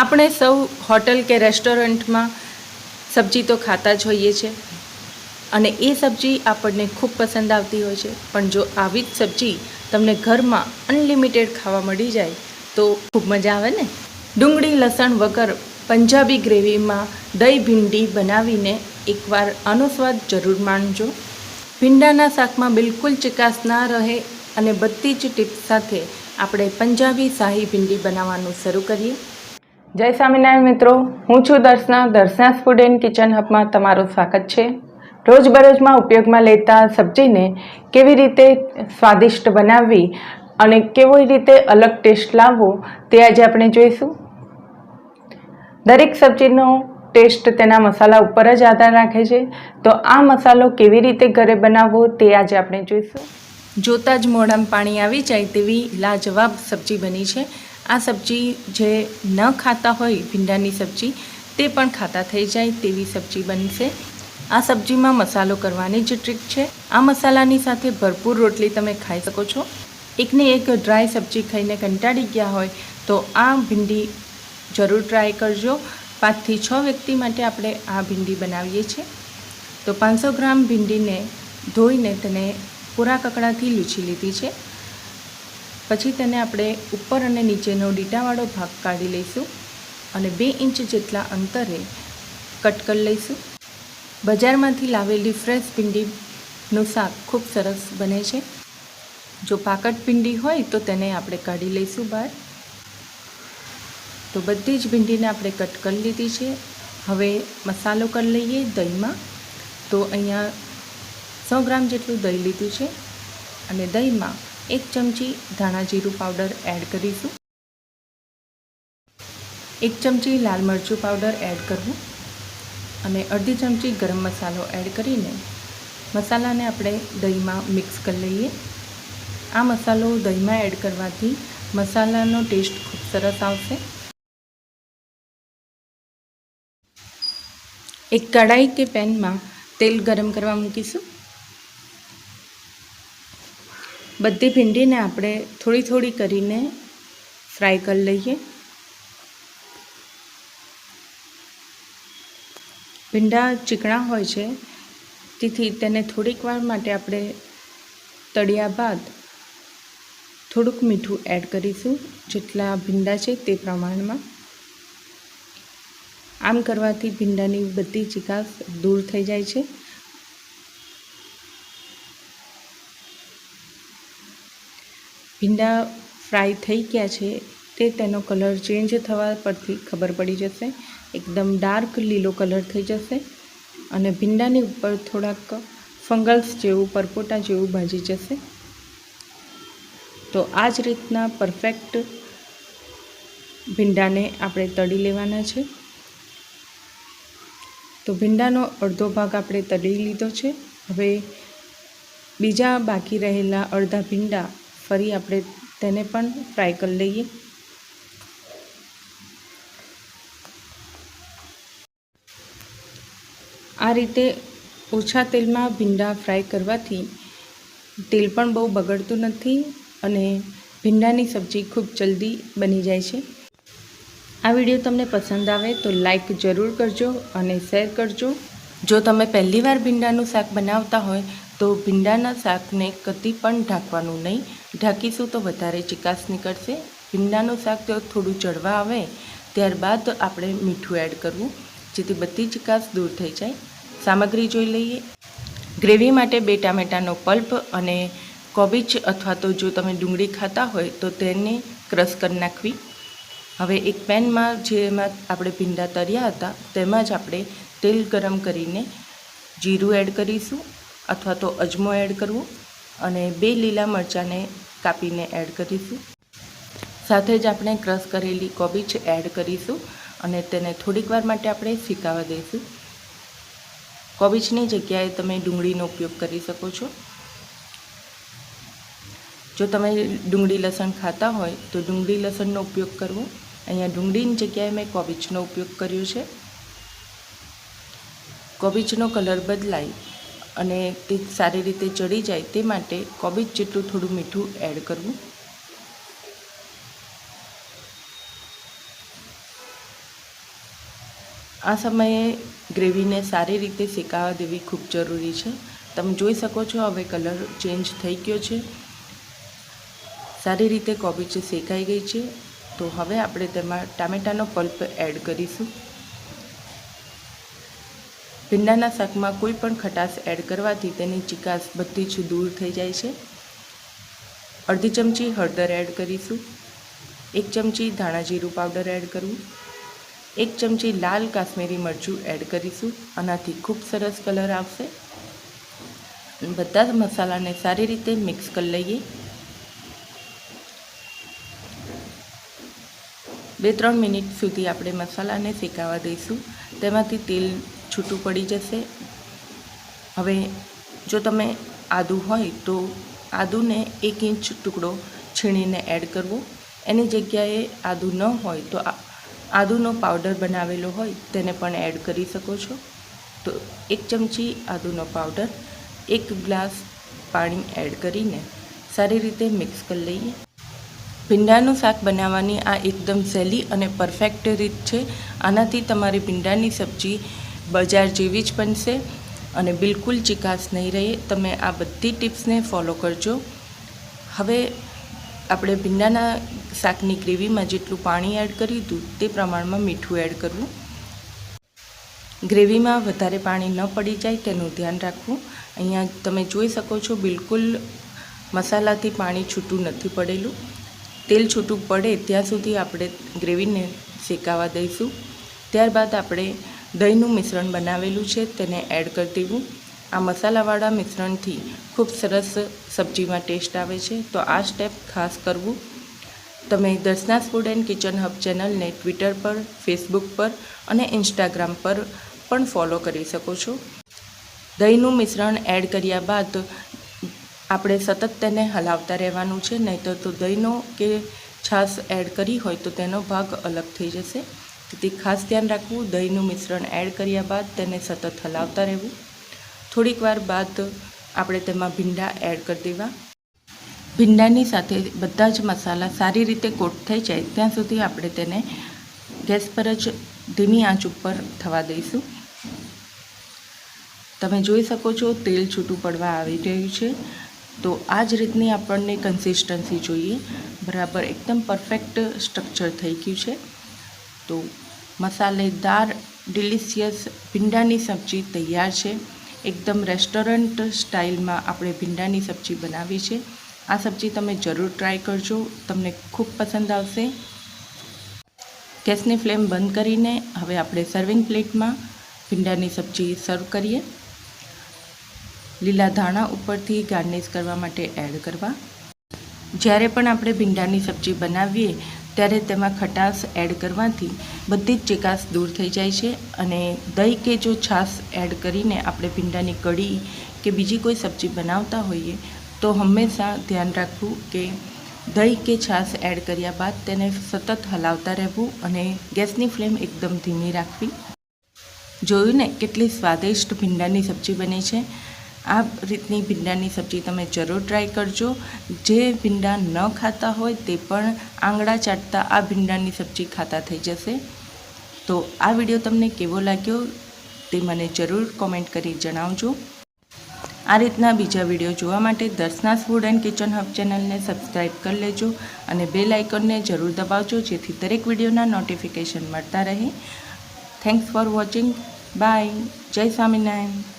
આપણે સૌ હોટલ કે રેસ્ટોરન્ટમાં સબ્જી તો ખાતા જ હોઈએ છે અને એ સબ્જી આપણને ખૂબ પસંદ આવતી હોય છે. પણ જો આવી જ સબ્જી તમને ઘરમાં અનલિમિટેડ ખાવા મળી જાય, તો ખૂબ મજા આવે ને? ડુંગળી, લસણ વગર પંજાબી ગ્રેવીમાં દહીં ભીંડી બનાવીને એકવાર આનો સ્વાદ જરૂર માણજો. ભીંડાના શાકમાં બિલકુલ ચિકાસ ના રહે અને બધી જ ટિપ્સ સાથે આપણે પંજાબી શાહી ભીંડી બનાવવાનું શરૂ કરીએ. જય સ્વામિનારાયણ મિત્રો, હું છું Darshana Darshana food and kitchen હબમાં તમારું સ્વાગત છે. રોજબરોજમાં ઉપયોગમાં લેતા સબ્જીને કેવી રીતે સ્વાદિષ્ટ બનાવવી અને કેવી રીતે અલગ ટેસ્ટ લાવવો તે આજે આપણે જોઈશું. દરેક સબ્જીનો ટેસ્ટ તેના મસાલા ઉપર જ આધાર રાખે છે. તો આ મસાલો કેવી રીતે ઘરે બનાવવો તે આજે આપણે જોઈશું. જોતાં જ મોઢામાં પાણી આવી જાય તેવી લાજવાબ સબ્જી બની છે. આ સબ્જી જે ન ખાતા હોય, ભીંડાની સબ્જી, તે પણ ખાતા થઈ જાય તેવી સબ્જી બનશે. આ સબ્જીમાં મસાલો કરવાની જે ટ્રીક છે. આ મસાલાની સાથે ભરપૂર રોટલી તમે ખાઈ શકો છો. એકને એક ડ્રાય સબ્જી ખાઈને કંટાળી ગયા હોય, તો આ ભીંડી જરૂર ટ્રાય કરજો. પાંચથી છ વ્યક્તિ માટે આપણે આ ભીંડી બનાવીએ છીએ. તો પાંચસો ગ્રામ ભીંડીને ધોઈને તેને પૂરા કકડાથી લૂછી લીધી છે. પછી તેને આપણે ઉપર અને નીચેનો ડીટાવાળો ભાગ કાઢી લઈશું અને બે ઇંચ જેટલા અંતરે કટ કરી લઈશું. બજારમાંથી લાવેલી ફ્રેશ ભીંડીનું શાક ખૂબ સરસ બને છે. જો પાકટ ભીંડી હોય તો તેને આપણે કાઢી લઈશું બહાર. તો બધી જ ભીંડીને આપણે કટ કરી લીધી છે. હવે મસાલો કરી લઈએ દહીંમાં. તો અહીંયા સો ગ્રામ જેટલું દહીં લીધું છે. અને દહીંમાં એક ચમચી ધાણા જીરું પાવડર એડ કરીશું. એક ચમચી લાલ મરચું પાવડર એડ કરવું. અને અડધી ચમચી ગરમ મસાલો એડ કરીને મસાલાને આપણે દહીંમાં મિક્સ કરી લઈએ. આ મસાલો દહીંમાં એડ કરવાથી મસાલાનો ટેસ્ટ ખૂબ સરસ આવશે. એક કઢાઈ કે પેનમાં તેલ ગરમ કરવા મૂકીશું. બધી ભીંડીને આપણે થોડી થોડી કરીને ફ્રાય કરી લઈએ. ભીંડા ચીકણા હોય છે, તેથી તેને થોડીક વાર માટે આપણે તળ્યા બાદ થોડુંક મીઠું એડ કરીશું, જેટલા ભીંડા છે તે પ્રમાણમાં. આમ કરવાથી ભીંડાની બધી ચિકાસ દૂર થઈ જાય છે. ભીંડા ફ્રાય થઈ ગયા છે, તે તેનો કલર ચેન્જ થવા પરથી ખબર પડી જશે. એકદમ ડાર્ક લીલો કલર થઈ જશે અને ભીંડાની ઉપર થોડાક ફંગલ્સ જેવું, પરપોટા જેવું ભાજી જશે. તો આ જ રીતના પરફેક્ટ ભીંડાને આપણે તળી લેવાના છે. તો ભીંડાનો અડધો ભાગ આપણે તળી લીધો છે. હવે બીજા બાકી રહેલા અડધા ભીંડા ફરી આપણે તેને પણ ફ્રાય કરી લઈએ. આ રીતે ઓછા તેલમાં ભીંડા ફ્રાય કરવાથી તેલ પણ બહુ બગડતું નથી અને ભીંડાની સબ્જી ખૂબ જલ્દી બની જાય છે. આ વીડિયો તમને પસંદ આવે તો લાઈક જરૂર કરજો અને શેર કરજો. જો તમે પહેલીવાર ભીંડાનું શાક બનાવતા હોય તો ભીંડાના શાકને કદી પણ ઢાંકવાનું નહીં. ઢાંકીશું તો વધારે ચિકાસ નીકળશે. ભીંડાનું શાક થોડું ચડવા આવે, ત્યારબાદ આપણે મીઠું એડ કરવું, જેથી બધી ચિકાસ દૂર થઈ જાય. સામગ્રી જોઈ લઈએ. ગ્રેવી માટે બે ટામેટાનો પલ્પ અને કોબીજ અથવા તો જો તમે ડુંગળી ખાતા હોય, તો તેને ક્રશ કરી નાખવી. હવે એક પેનમાં જેમાં આપણે ભીંડા તર્યા હતા, તેમાં જ આપણે તેલ ગરમ કરીને જીરું એડ કરીશું અથવા તો અજમો એડ કરવો અને બે લીલા મરચાંને કાપીને એડ કરીશું. સાથે જ આપણે ક્રશ કરેલી કોબીજ એડ કરીશું અને તેને થોડીક વાર માટે આપણે શીકાવા દઈશું. કોબીજની જગ્યાએ તમે ડુંગળીનો ઉપયોગ કરી શકો છો. જો તમે ડુંગળી લસણ ખાતા હોય તો ડુંગળી લસણનો ઉપયોગ કરવો. અહીંયા ડુંગળીની જગ્યાએ મેં કોબીજનો ઉપયોગ કર્યો છે. કોબીજનો કલર બદલાય અને તે સારી રીતે ચડી જાય તે માટે કોબીજ જેટલું થોડું મીઠું એડ કરવું. આ સમયે ગ્રેવીને સારી રીતે શેકાવા દેવી ખૂબ જરૂરી છે. તમે જોઈ શકો છો હવે કલર ચેન્જ થઈ ગયો છે. સારી રીતે કોબીજ શેકાઈ ગઈ છે. તો હવે આપણે તેમાં ટામેટાનો પલ્પ એડ કરીશું. ભીંડાના શાકમાં કોઈ પણ ખટાશ એડ કરવાથી તેની ચિકાસ બધી જ દૂર થઈ જાય છે. અડધી ચમચી હળદર એડ કરીશું. એક ચમચી ધાણા જીરું પાવડર એડ કરવું. એક ચમચી લાલ કાશ્મીરી મરચું એડ કરીશું. આનાથી ખૂબ સરસ કલર આવશે. બધા જ મસાલાને સારી રીતે મિક્સ કરી લઈએ. બે ત્રણ મિનિટ સુધી આપણે મસાલાને શેકાવા દઈશું. તેમાંથી તેલ છૂટું પડી જશે. હવે જો તમે આદું હોય તો આદુને એક ઇંચ ટુકડો છીણીને એડ કરવો. એની જગ્યાએ આદું ન હોય તો આદુનો પાવડર બનાવેલો હોય તેને પણ એડ કરી શકો છો. તો એક ચમચી આદુનો પાવડર, એક ગ્લાસ પાણી એડ કરીને સારી રીતે મિક્સ કરી લઈએ. ભીંડાનું શાક બનાવવાની આ એકદમ સહેલી અને પરફેક્ટ રીત છે. આનાથી તમારી ભીંડાની સબ્જી બજાર જેવી જ બનશે અને બિલકુલ ચિકાસ નહીં રહે. તમે આ બધી ટિપ્સને ફોલો કરજો. હવે આપણે ભીંડાના શાકની ગ્રેવીમાં જેટલું પાણી એડ કર્યું હતું તે પ્રમાણમાં મીઠું એડ કરવું. ગ્રેવીમાં વધારે પાણી ન પડી જાય તેનું ધ્યાન રાખવું. અહીંયા તમે જોઈ શકો છો બિલકુલ મસાલાથી પાણી છૂટું નથી પડેલું. તેલ છૂટું પડે ત્યાં સુધી આપણે ગ્રેવીને શેકાવા દઈશું. ત્યારબાદ આપણે દહીંનું મિશ્રણ બનાવેલું છે, તેને એડ કરી દેવું. આ મસાલાવાળા મિશ્રણથી ખૂબ સરસ સબ્જીમાં ટેસ્ટ આવે છે. તો આ સ્ટેપ ખાસ કરવું. તમે Darshana's food and kitchen hub ચેનલને ટ્વિટર પર ફેસબુક પર અને ઇન્સ્ટાગ્રામ પર પણ ફોલો કરી શકો છો. દહીંનું મિશ્રણ એડ કર્યા બાદ આપણે સતત તેને હલાવતા રહેવાનું છે. નહીં તો દહીંનો કે છાશ એડ કરી હોય તો તેનો ભાગ અલગ થઈ જશે. તેથી ખાસ ધ્યાન રાખવું, દહીંનું મિશ્રણ એડ કર્યા બાદ તેને સતત હલાવતા રહેવું. થોડીક વાર બાદ આપણે તેમાં ભીંડા એડ કરી દેવા. ભીંડાની સાથે બધા જ મસાલા સારી રીતે કોટ થઈ જાય, ત્યાં સુધી આપણે તેને ગેસ પર જ ધીમી આંચ ઉપર થવા દઈશું. તમે જોઈ શકો છો તેલ છૂટું પડવા આવી રહ્યું છે. તો આ જ રીતની આપણને કન્સિસ્ટન્સી જોઈએ. બરાબર, એકદમ પરફેક્ટ સ્ટ્રક્ચર થઈ ગયું છે. તો મસાલેદાર ડિલિશિયસ ભીંડાની સબ્જી તૈયાર છે. એકદમ રેસ્ટોરન્ટ સ્ટાઇલમાં આપણે ભીંડાની સબ્જી બનાવી છે. આ સબ્જી તમે જરૂર ટ્રાય કરજો. તમને ખૂબ પસંદ આવશે. ગેસની ફ્લેમ બંધ કરીને હવે આપણે સર્વિંગ પ્લેટમાં ભીંડાની સબ્જી સર્વ કરીએ. લીલા ધાણા ઉપરથી ગાર્નિશ કરવા માટે એડ કરવા. જ્યારે પણ આપણે ભીંડાની સબ્જી બનાવીએ ત્યારે તેમાં ખટાશ એડ કરવાથી બધી જ ચિકાસ દૂર થઈ જાય છે અને દહીં કે જો છાશ એડ કરીને આપણે ભીંડાની કઢી કે બીજી કોઈ સબ્જી બનાવતા હોઈએ તો હંમેશા ધ્યાન રાખવું કે દહીં કે છાશ એડ કર્યા બાદ તેને સતત હલાવતા રહેવું અને ગેસની ફ્લેમ એકદમ ધીમી રાખવી. જોયું ને કેટલી સ્વાદિષ્ટ ભીંડાની સબ્જી બની છે? આ રીતની ભીંડાની સબ્જી તમે જરૂર ટ્રાય કરજો. જે ભીંડા ન ખાતા હોય તે પણ આંગળા ચાટતા આ ભીંડાની સબ્જી ખાતા થઈ જશે. તો આ વીડિયો તમને કેવો લાગ્યો તે મને જરૂર કોમેન્ટ કરી જણાવજો. આ રીતના બીજા વીડિયો જોવા માટે Darshana's food and kitchen hub ચેનલને સબસ્ક્રાઈબ કરી લેજો અને બેલ આઇકોનને જરૂર દબાવજો જેથી દરેક વિડીયોના નોટિફિકેશન મળતા રહે. થેન્ક્સ ફોર વોચિંગ બાય જય સ્વામિનારાયણ.